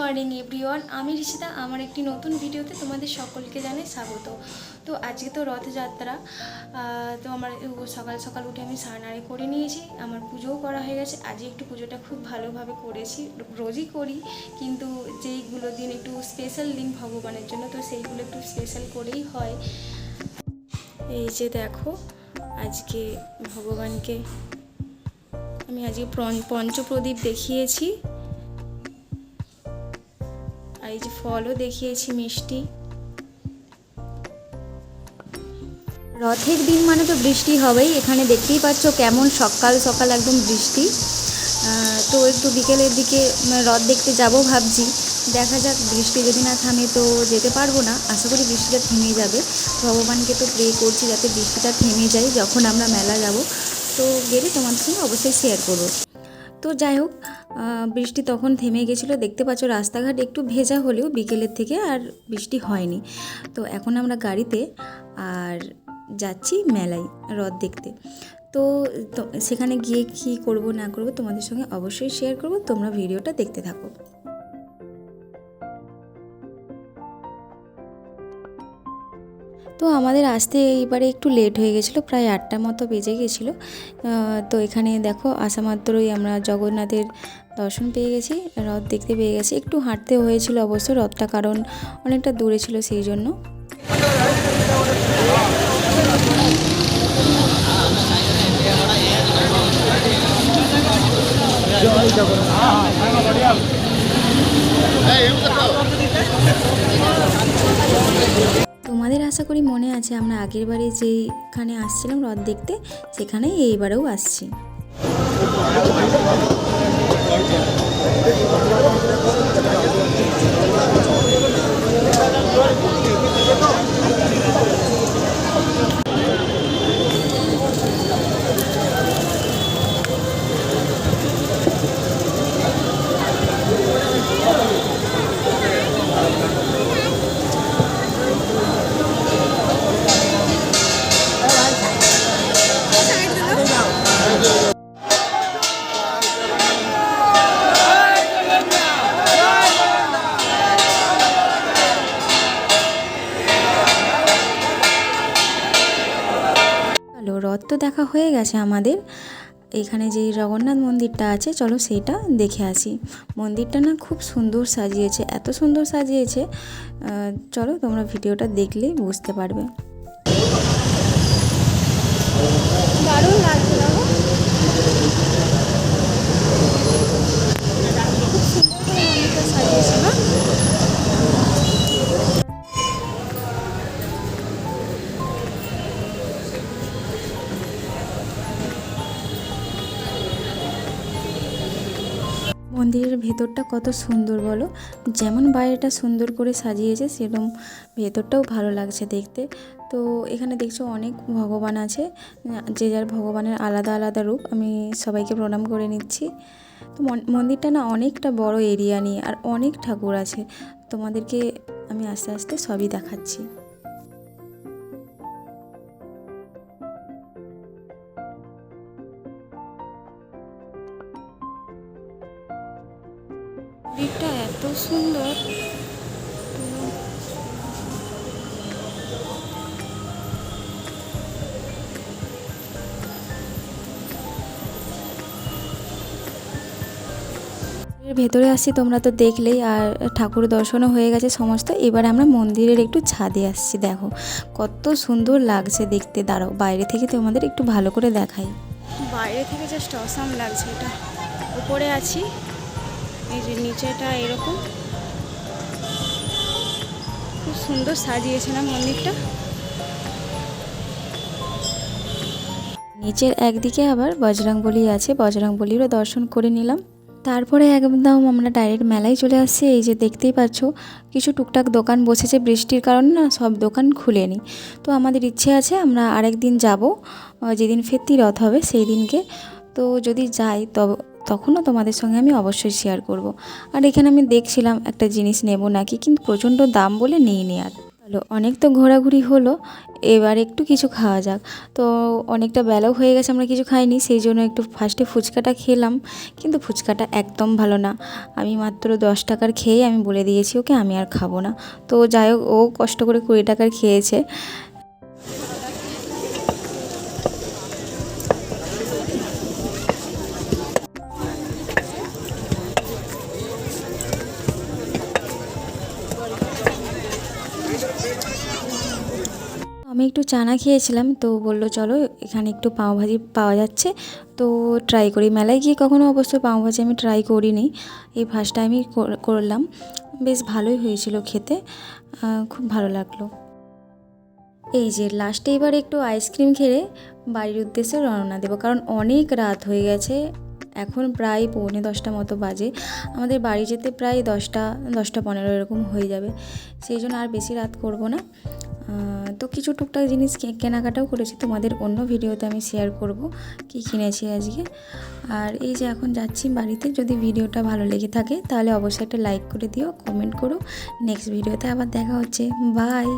Morning, everyone. আমি ঋষিতা আমার একটি নতুন ভিডিওতে তোমাদের সকলকে জানাই স্বাগত। তো আজকে তো রথযাত্রা তো আমার সকাল সকাল উঠে আমি স্নানারে করে নিয়েছি, আমার পুজোও করা হয়ে গেছে। আজকে একটু পুজোটা খুব ভালোভাবে করেছি, রোজই করি, কিন্তু যেইগুলো দিন একটু স্পেশাল দিন ভগবানের জন্য, তো সেইগুলো একটু স্পেশাল করেই হয়। এই যে দেখো, আজকে ভগবানকে আমি আজকে পঞ্চ- পঞ্চপ্রদীপ দেখিয়েছি। আর এই যে ফলও দেখিয়েছি, মিষ্টি। রথের দিন মানে তো বৃষ্টি হবেই, এখানে দেখতেই পাচ্ছ কেমন সকাল সকাল একদম বৃষ্টি। তো একটু বিকেলের দিকে রথ দেখতে যাব ভাবছি। দেখা যাক, বৃষ্টি যদি না থামে তো যেতে পারব না। আশা করি বৃষ্টিটা থেমে যাবে। ভগবানকে তো প্রে করছি যাতে বৃষ্টিটা থেমে যায় যখন আমরা মেলা যাব। তো গেলে তোমাদের সঙ্গে অবশ্যই শেয়ার করব। তো যাই হোক বৃষ্টি তখন থেমে গেছিল। দেখতে পাচ্ছ রাস্তাঘাট একটু ভেজা হলেও বিকেলের থেকে আর বৃষ্টি হয়নি। তো এখন আমরা গাড়িতে আর যাচ্ছি মেলায় রথ দেখতে। তো সেখানে গিয়ে কী করব না করব তোমাদের সঙ্গে অবশ্যই শেয়ার করব। তোমরা ভিডিওটা দেখতে থাকো। তো আমাদের আসতে এইবারে একটু লেট হয়ে গেছিল, প্রায় আটটার মতো বেজে গেছিল। তো এখানে দেখো আসা মাত্রই আমরা জগন্নাথের দর্শন পেয়ে গেছি রথ দেখতে পেয়ে গেছি। একটু হাঁটতে হয়েছিল অবশ্য রথটা কারণ অনেকটা দূরে ছিল সেই জন্য। তোমাদের আশা করি মনে আছে, আমরা আগের বারে যেখানে আসছিলাম রথ দেখতে সেখানে এইবারেও আসছি। Thank রথ তো দেখা হয়ে গেছে আমাদের। এখানে যে জগন্নাথ মন্দিরটা আছে, চলো সেটা দেখে আসি। মন্দিরটা না খুব সুন্দর সাজিয়েছে, এত সুন্দর সাজিয়েছে চলো তোমরা ভিডিওটা দেখলেই বুঝতে পারবে। মন্দিরের ভেতরটা কত সুন্দর বলো? যেমন বাইরেটা সুন্দর করে সাজিয়েছে সেরকম ভেতরটাও ভালো লাগছে দেখতে। তো এখানে দেখছ অনেক ভগবান আছে, যে যার ভগবানের আলাদা আলাদা রূপ, আমি সবাইকে প্রণাম করে নিচ্ছি। তো মন- মন্দিরটা না অনেকটা বড় এরিয়া নিয়ে, আর অনেক ঠাকুর আছে। তোমাদেরকে আমি আস্তে আস্তে সবই দেখাচ্ছি। মন্দিরটা এত সুন্দর। ভেতরে আসছি তোমরা তো দেখলেই আর ঠাকুর দর্শনও হয়ে গেছে সমস্ত। এবার আমরা মন্দিরের একটু ছাদে আসছি দেখো। কত সুন্দর লাগছে দেখতে দাঁড়াও বাইরে থেকে তোমাদের একটু ভালো করে দেখাই। বাইরে থেকে জাস্ট অসাম লাগছে এটা। উপরে আছি। এই যে নিচেটা এরকম। খুব সুন্দর সাজিয়েছে না মন্দিরটা? নিচের একদিকে আবার বজরংবলী আছে, বজরংবলীরও দর্শন করে নিলাম। তারপরে একদম আমরা ডাইরেক্ট মেলায় চলে আসছি, এই যে দেখতেই পাচ্ছ, কিছু টুকটাক দোকান বসেছে বৃষ্টির কারণে না, সব দোকান খুলে খুলেনি। তো আমাদের ইচ্ছে আছে আমরা আরেক দিন যাব, যেদিন ফিরতি রথ হবে সেই দিনকে তো যদি যাই, তবে তখনও তোমাদের সঙ্গে আমি অবশ্যই শেয়ার করব। আর এখানে আমি দেখছিলাম একটা জিনিস নেব নাকি, কিন্তু প্রচণ্ড দাম বলে নিই নি আর। চলো, অনেক তো ঘোরাঘুরি হলো, এবার একটু কিছু খাওয়া যাক। তো অনেকটা বেলাও হয়ে গেছে, আমরা কিছু খাইনি, সেই জন্য একটু ফার্স্টে ফুচকাটা খেলাম, কিন্তু ফুচকাটা একদম ভালো না। আমি মাত্র দশ টাকার খেয়ে আমি বলে দিয়েছি ওকে, আমি আর খাব না। তো যাই হোক, ও কষ্ট করে কুড়ি টাকার খেয়েছে। আমি একটু চানা খেয়েছিলাম, তো বলল, চলো, এখানে একটু পাওভাজি পাওয়া যাচ্ছে। তো ট্রাই করি। মেলায় গিয়ে কখনো অবশ্য পাওভাজি আমি ট্রাই করিনি। এই ফার্স্ট কর- করলাম। বেশ ভালোই হয়েছিল খেতে। খুব ভালো লাগল। এই যে লাস্টে এবার একটু আইসক্রিম খেয়ে বাড়ির উদ্দেশ্যে রওনা দেবো। কারণ অনেক রাত হয়ে গেছে। এখন প্রায় পৌনে দশটা মতো বাজে। আমাদের বাড়ি যেতে প্রায় দশটা দশটা পনেরো এরকম হয়ে যাবে। সেই জন্য আর বেশি রাত করব না। তো কিছু টুকটাক জিনিস কেনাকাটাও করেছি। তোমাদের অন্য ভিডিওতে আমি শেয়ার করব কি কিনেছি আজকে। আর এই যে এখন যাচ্ছি বাড়িতে, যদি ভিডিওটা ভালো লেগে থাকে, তাহলে অবশ্যই একটা লাইক করে দিও কমেন্ট করো। নেক্সট ভিডিওতে আবার দেখা হচ্ছে। বাই